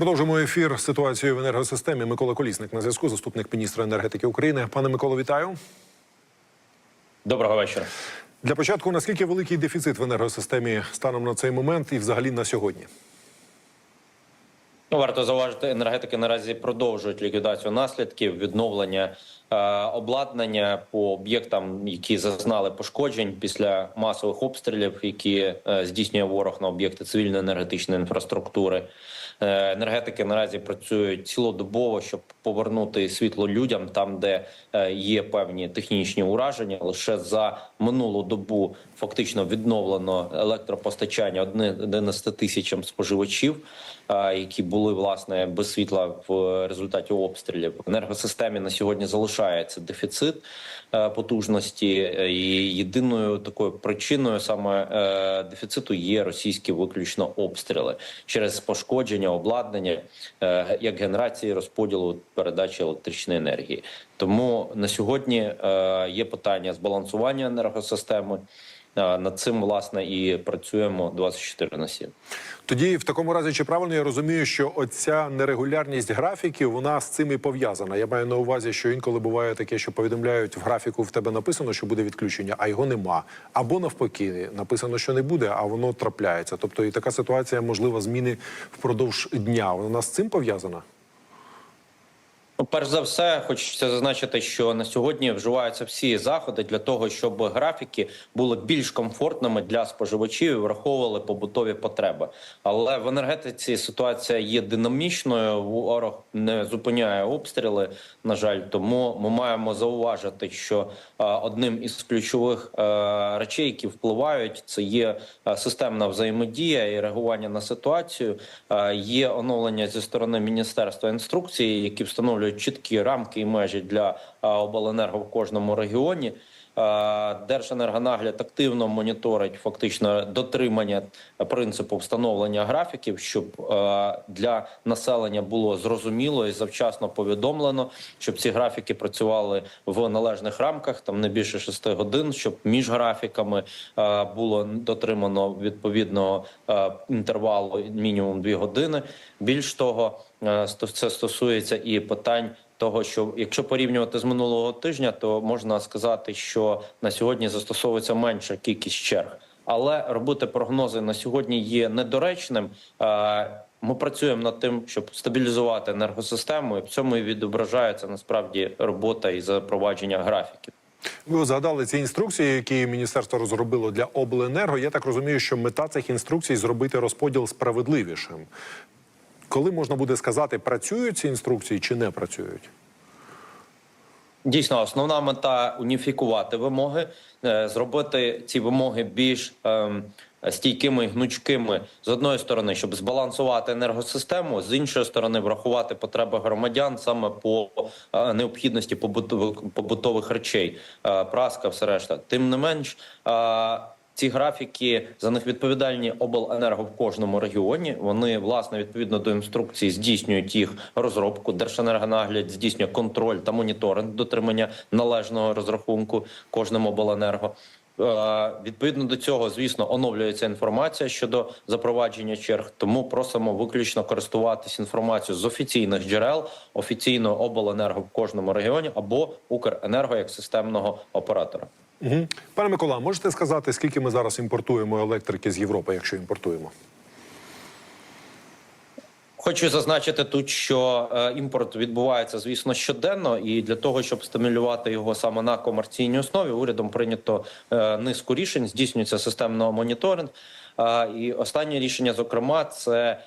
Продовжимо ефір з ситуацією в енергосистемі. Микола Колісник на зв'язку, заступник міністра енергетики України. Пане Миколо, вітаю. Доброго вечора. Для початку наскільки великий дефіцит в енергосистемі станом на цей момент і взагалі на сьогодні? Ну, варто зауважити, енергетики наразі продовжують ліквідацію наслідків, відновлення е, обладнання по об'єктам, які зазнали пошкоджень після масових обстрілів, які е, здійснює ворог на об'єкти цивільної енергетичної інфраструктури. Е, енергетики наразі працюють цілодобово, щоб повернути світло людям там, де е, є певні технічні ураження. Лише за минулу добу фактично відновлено електропостачання 11 тисячам споживачів, е, які були власне без світла в результаті обстрілів. В енергосистемі на сьогодні залишається дефіцит е, потужності, е, і єдиною такою причиною саме е, дефіциту є російські виключно обстріли через пошкодження обладнання як генерації розподілу передачі електричної енергії. Тому на сьогодні є питання збалансування енергосистеми. Над цим власне і працюємо 24 на 7. Тоді, в такому разі, чи правильно я розумію, що оця нерегулярність графіків вона з цим і пов'язана? Я маю на увазі, що інколи буває таке, що повідомляють в графіку в тебе написано, що буде відключення, а його нема. Або навпаки, написано, що не буде, а воно трапляється. Тобто, і така ситуація можлива зміни впродовж дня. Вона з цим пов'язана? Ну, перш за все, хочеться зазначити, що на сьогодні вживаються всі заходи для того, щоб графіки були більш комфортними для споживачів і враховували побутові потреби. Але в енергетиці ситуація є динамічною. Ворог не зупиняє обстріли. На жаль, тому ми маємо зауважити, що е, одним із ключових е, речей, які впливають, це є е, системна взаємодія і реагування на ситуацію. Є оновлення зі сторони міністерства інструкції, які встановлюють чіткі рамки і межі для обленерго в кожному регіоні. Держенергонагляд активно моніторить фактично дотримання принципу встановлення графіків, щоб для населення було зрозуміло і завчасно повідомлено, щоб ці графіки працювали в належних рамках, там не більше 6 годин, щоб між графіками було дотримано відповідного інтервалу мінімум 2 години. Більш того, це стосується і питань того, що якщо порівнювати з минулого тижня, то можна сказати, що на сьогодні застосовується менша кількість черг. Але робити прогнози на сьогодні є недоречним. Е, Ми працюємо над тим, щоб стабілізувати енергосистему, і в цьому і відображається насправді робота і запровадження графіків. Ви згадали ці інструкції, які міністерство розробило для обленерго. Я так розумію, що мета цих інструкцій зробити розподіл справедливішим. Коли можна буде сказати, працюють ці інструкції чи не працюють? Дійсно, основна мета уніфікувати вимоги, е, зробити ці вимоги більш ем, стійкими і гнучкими з одної сторони, щоб збалансувати енергосистему, з іншої сторони, врахувати потреби громадян саме по е, необхідності побутових побутових речей, е, праска, все решта. Тим не менш. е, ці графіки за них відповідальні обленерго в кожному регіоні. Вони власне відповідно до інструкції здійснюють їх розробку. Держенергонагляд здійснює контроль та моніторинг дотримання належного розрахунку кожним обленерго. Е, Відповідно до цього, звісно, оновлюється інформація щодо запровадження черг. Тому просимо виключно користуватись інформацією з офіційних джерел офіційного обленерго в кожному регіоні або Укренерго як системного оператора. Угу. Пане Микола, можете сказати, скільки ми зараз імпортуємо електрики з Європи, якщо імпортуємо? Хочу зазначити тут, що е, імпорт відбувається, звісно, щоденно, і для того, щоб стимулювати його саме на комерційній основі, урядом прийнято е, низку рішень, здійснюється системно моніторинг. Е, і останнє рішення, зокрема, це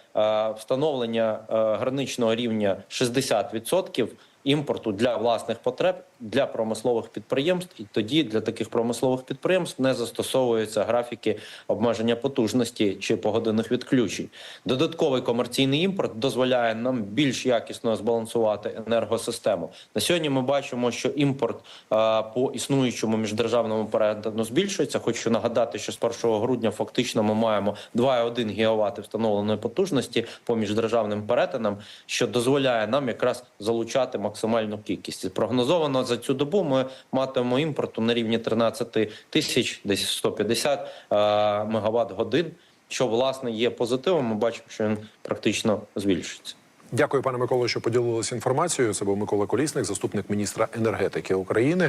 встановлення граничного рівня 60% імпорту для власних потреб для промислових підприємств, і тоді для таких промислових підприємств не застосовуються графіки обмеження потужності чи погодинних відключень. Додатковий комерційний імпорт дозволяє нам більш якісно збалансувати енергосистему. На сьогодні ми бачимо, що імпорт а, по існуючому міждержавному передану збільшується. Хочу нагадати, що з 1 грудня фактично ми маємо 2,1 ГВт встановленої потужності по міждержавним перетинам, що дозволяє нам якраз залучати максимальну кількість. Прогнозовано за цю добу ми матимемо імпорту на рівні 13 тисяч, десь 150 мегаватт годин. Що власне є позитивом, ми бачимо, що він практично збільшується. Дякую, пане Миколо, що поділилися інформацією. Це був Микола Колісник, заступник міністра енергетики України.